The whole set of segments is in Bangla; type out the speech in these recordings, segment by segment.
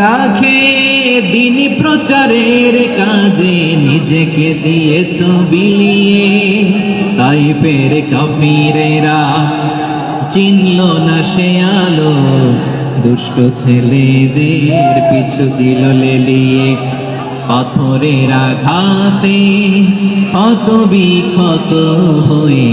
না খেয়ে দিন প্রচারের কাজে নিজেকে দিয়েছ বিলিয়ে। তাই পের কাফিরেরা চিনল না সে আলো, দুষ্ট ছেলেদের পিছু দিল লেলিয়ে। পাথরের আঘাতে ক্ষত বিক্ষত হয়ে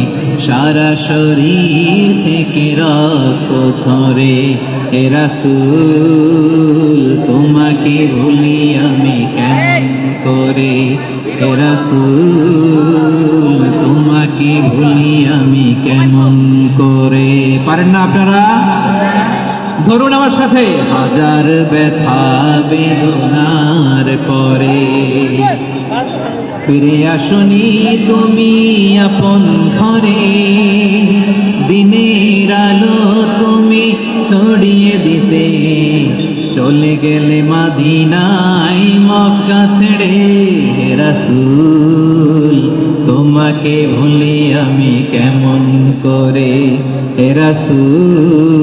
সারা শরীর থেকে রক্ত ঝরে, হে রাসূল, তোমাকে ভুলি আমি কেন করে? হে রাসূল, তোমাকে ভুলি আমি কেমন করে? পারেন না আপনারা? ধরুন আমার সাথে, হাজার ব্যথা বেদনার পরে। ফিরে আসনি তুমি আপন ঘরে। দিনের আলো তুমি ছড়িয়ে দিতে। চলে গেলে মাদিনাই মক্কা ছেড়ে রাসূল, তোমাকে ভুলি আমি কেমন করে? রাসূল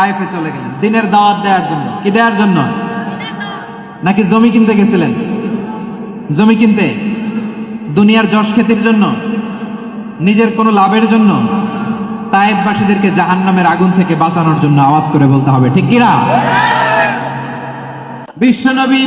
তায়েফে চলে গেলেন। দিনের দাওয়াত দেওয়ার জন্য। কি দেওয়ার জন্য? নাকি জমি কিনতে গেছিলেন? জমি কিনতে? দুনিয়ার যশ খ্যাতির জন্য? নিজের কোনো লাভের জন্য? তায়েববাসীদেরকে জাহান নামের আগুন থেকে বাঁচানোর জন্য আওয়াজ করে বলতে হবে। ঠিক কিনা? বিশ্বনবী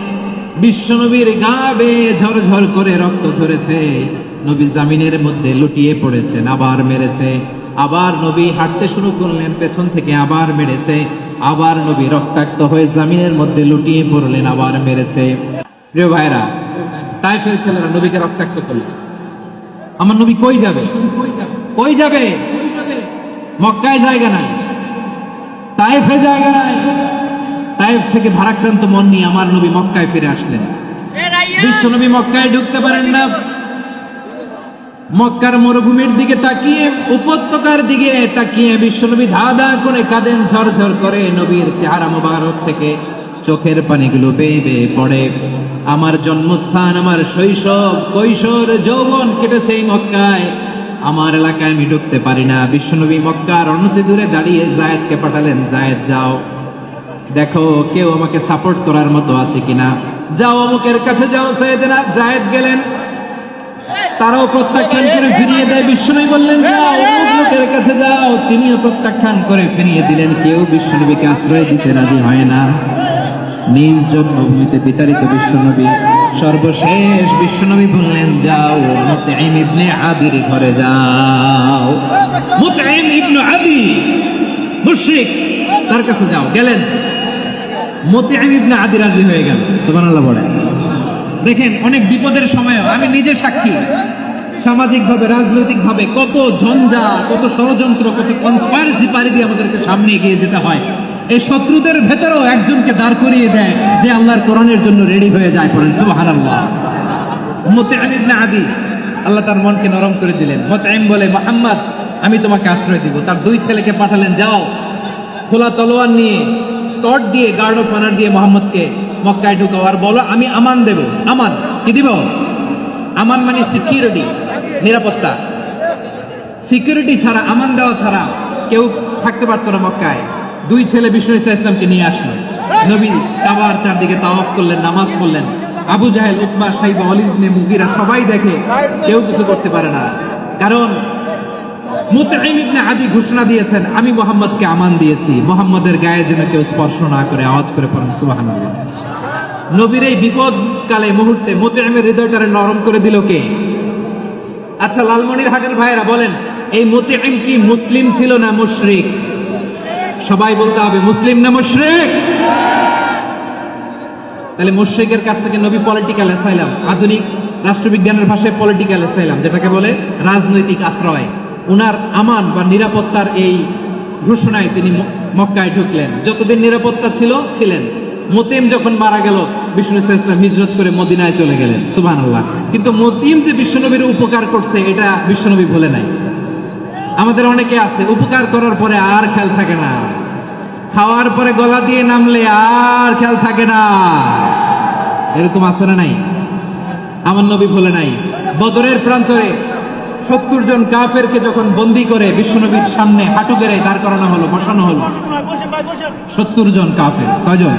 বিশ্বনবীর গা বেয়ে ঝরঝর করে রক্ত ঝরেছে। নবী জামিনের মধ্যে লুটিয়ে পড়েছেন, আবার মেরেছে। আবার নবী হাঁটতে শুরু করলেন, পেছন থেকে আবার মেরেছে। আবার নবী রক্তাক্ত হয়ে জামিনের মধ্যে লুটিয়ে পড়লেন, আবার মেরেছে। প্রিয় ভাইরা তাইফের ছেলেরা নবীকে রক্তাক্ত করলেন আমার নবী কই যাবে? কই যাবে? মক্কায় জায়গা নাই। তাইফে জায়গা নাই। তাইফ থেকে ভারাক্রান্ত মন নিয়ে আমার নবী মক্কায় ফিরে আসলেন। বিশ্ব নবী মক্কায় ঢুকতে পারেন না। মক্কার মরুভূমির দিকে তাকিয়ে উপত্যকার দিকে তাকিয়ে বিশ্বনবী ধা ধা করে কাঁদেন ঝরঝর করে নবীর চেহারা মোবারক থেকে চোখের পানিগুলো বেয়ে বেয়ে পড়ে। আমার জন্মস্থান আমার শৈশব কৈশোর যৌবন কেটেছে এই মক্কায়। আমার এলাকায় আমি ঢুকতে পারি না। বিশ্বনবী মক্কার অনতি দূরে দাঁড়িয়ে জায়েদকে পাঠালেন জায়েদ যাও। দেখো, কেউ আমাকে সাপোর্ট করার মতো আছে কিনা? যাও অমুকের কাছে যাও সৈয়দনা জায়েদ গেলেন। তারাও প্রত্যাখ্যান করে ফিরিয়ে দেয়। বিষ্ণুনবী বললেন কাছে যাও। তিনিও প্রত্যাখ্যান করে ফিরিয়ে দিলেন। কেউ বিষ্ণুনবীকে আশ্রয় দিতে রাজি হয় না। নিজ জন্মভূমিতে বিতাড়িত বিশ্বনবী সর্বশেষ বিশ্বনবী বললেন, যাও, মুতঈম ইবনে আদির ঘরে যাও। মুতঈম ইবনে আদি, মুশরিক, তার কাছে যাও। গেলেন। মুতঈম ইবনে আদি রাজি হয়ে গেল। সুবহানাল্লাহ বলেন। দেখেন, অনেক বিপদের সময়ও আমি নিজে সাক্ষী। সামাজিক ভাবে রাজনৈতিক ভাবে কত ঝঞ্ঝা কত ষড়যন্ত্র, কত কনস্পাইরেসি পারি দিয়ে আমাদেরকে সামনে এগিয়ে যেতে হয়। এই শত্রুদের ভেতরেও একজনকে দাঁড় করিয়ে দেয় যে আল্লাহর কোরআনের জন্য রেডি হয়ে যায় পড়েন সুবহানাল্লাহ। মুতঈম ইবনে আদি, আল্লাহ তার মনকে নরম করে দিলেন। মুতঈম বলে, মোহাম্মদ, আমি তোমাকে আশ্রয় দিব। তার দুই ছেলেকে পাঠালেন, যাও। খোলা তলোয়ার নিয়ে স্কট দিয়ে গার্ড অফ অনার দিয়ে মোহাম্মদকে মক্কায় ঢুকাও। আর বলো, আমি আমান দেব। আমান, কি দিব? আমান মানে সিকিউরিটি নিরাপত্তা। সিকিউরিটি ছাড়া, আমান দেওয়া ছাড়া কেউ থাকতে পারতো না মক্কায়। দুই ছেলে বিষ্ণু ইসা ইসলামকে নিয়ে আসলো। নবী কাবার চারদিকে তাওয়াফ করলেন, নামাজ পড়লেন। আবু জাহেল উতবা সাইব অলিজনে মুগিরা সবাই দেখে কেউ কিছু করতে পারে না। কারণ মুতঈম ইবনে আদি ঘোষণা দিয়েছেন, আমি মোহাম্মদকে আমান দিয়েছি। মোহাম্মদের গায়ে যেন কেউ স্পর্শ না করে, আওয়াজ করে পড়েন, সুবহানাল্লাহ। নবীর এই বিপদ কালে মুহূর্তে মুতঈমের হৃদয়টারে নরম করে দিল কে? আচ্ছা লালমনির হাটের ভাইয়েরা বলেন, এই মুতঈম কি মুসলিম ছিল না মুশরিক? সবাই বলতে হবে, মুসলিম না মুশরিক? তাহলে মুশরিকের কাছ থেকে নবী পলিটিক্যাল অ্যাসাইলাম আধুনিক রাষ্ট্রবিজ্ঞানের ভাষায় পলিটিক্যাল অ্যাসাইলাম যেটাকে বলে রাজনৈতিক আশ্রয়। উনার আমান বা নিরাপত্তার এই ঘোষণায় তিনি মক্কায় ঢুকলেন। যতদিন নিরাপত্তা ছিল, ছিলেন। মতিম যখন মারা গেল, বিষ্ণু ইসলাম হিজরত করে মদিনায় চলে গেলেন। সুবহান আল্লাহ কিন্তু মতিম যে বিশ্বনবীর উপকার করছে, এটা বিশ্বনবী ভুলে নাই। আমাদের অনেকে আছে, উপকার করার পরে আর খেয়াল থাকে না। খাওয়ার পরে গলা দিয়ে নামলে আর খেয়াল থাকে না। এরকম আছে না নাই? আমার নবী ভুলে নাই। বদরের প্রান্তরে সত্তর জন কাফেরকে যখন বন্দি করে বিশ্বনবীর সামনে হাঁটু গেড়ে দাঁড় করানো হলো, বসানো হলো। সত্তর জন কাফের, কয়জন?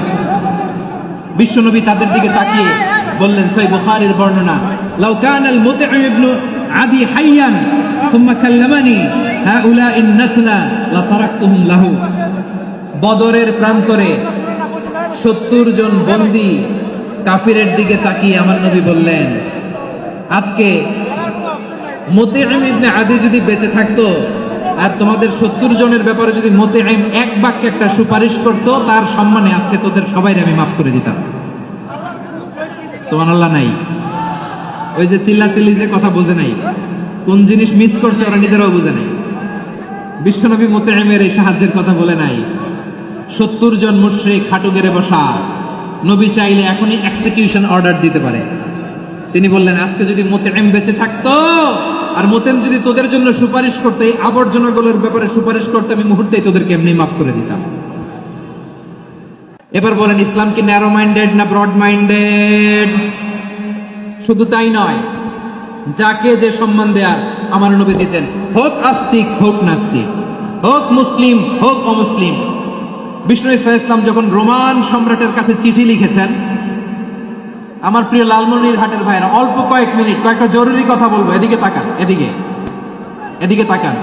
বিশ্বনবী তাদের দিকে তাকিয়ে বললেন, সই বুখারীর বর্ণনা, লাউ কান আল মুতঈম ইবনু আদি হাইয়ান থুম্মা কাল্লামানি ইন নাসলা লা তারাকতুহুম লাহু। বদরের প্রান্তরে সত্তর জন বন্দি কাফিরের দিকে তাকিয়ে আমার নবী বললেন, আজকে মতিআম ইবনে আদি যদি বেঁচে থাকতো আর তোমাদের সত্তর জনের ব্যাপারে যদি মতিআম এক বাক্যে একটা সুপারিশ করত, তার সম্মানে আজকে তোদের সবাই আমি মাফ করে দিতাম। সুবহানাল্লাহ, নাই। ওই যে চিল্লা চিল্লি যে কথা বোঝে নাই, কোন জিনিস মিস করছে ওরা নিজেরাও বোঝে নাই। বিশ্বনবী মোতেমের এই সাহায্যের কথা বলে নাই। সত্তর জন মুশ্রিক খাটু গেড়ে বসা, নবী চাইলে এখনই এক্সিকিউশন অর্ডার দিতে পারে। তিনি বললেন, আজকে যদি মোতেম বেঁচে থাকতো আর মোতেম যদি তোদের জন্য সুপারিশ করতে, এই আবর্জনাগুলোর ব্যাপারে সুপারিশ করতে আমি মুহূর্তেই তোদেরকে এমনি মাফ করে দিতাম। এবার বলেন, ইসলাম কি ন্যারো মাইন্ডেড না ব্রড মাইন্ডেড শুধু তাই নয়, যাকে যে সম্মান দেয়ার আমার নবী দিতেন, হোক আস্তিক, হোক নাস্তিক, হোক মুসলিম, হোক অমুসলিম। বিষ্ণু ইসা ইসলাম যখন রোমান সম্রাটের কাছে চিঠি লিখেছেন আমার প্রিয় লালমনির হাটের ভাইরা অল্প কয়েক মিনিট, কয়েকটা জরুরি কথা বলব। এদিকে তাকান, এদিকে। এদিকে তাকান।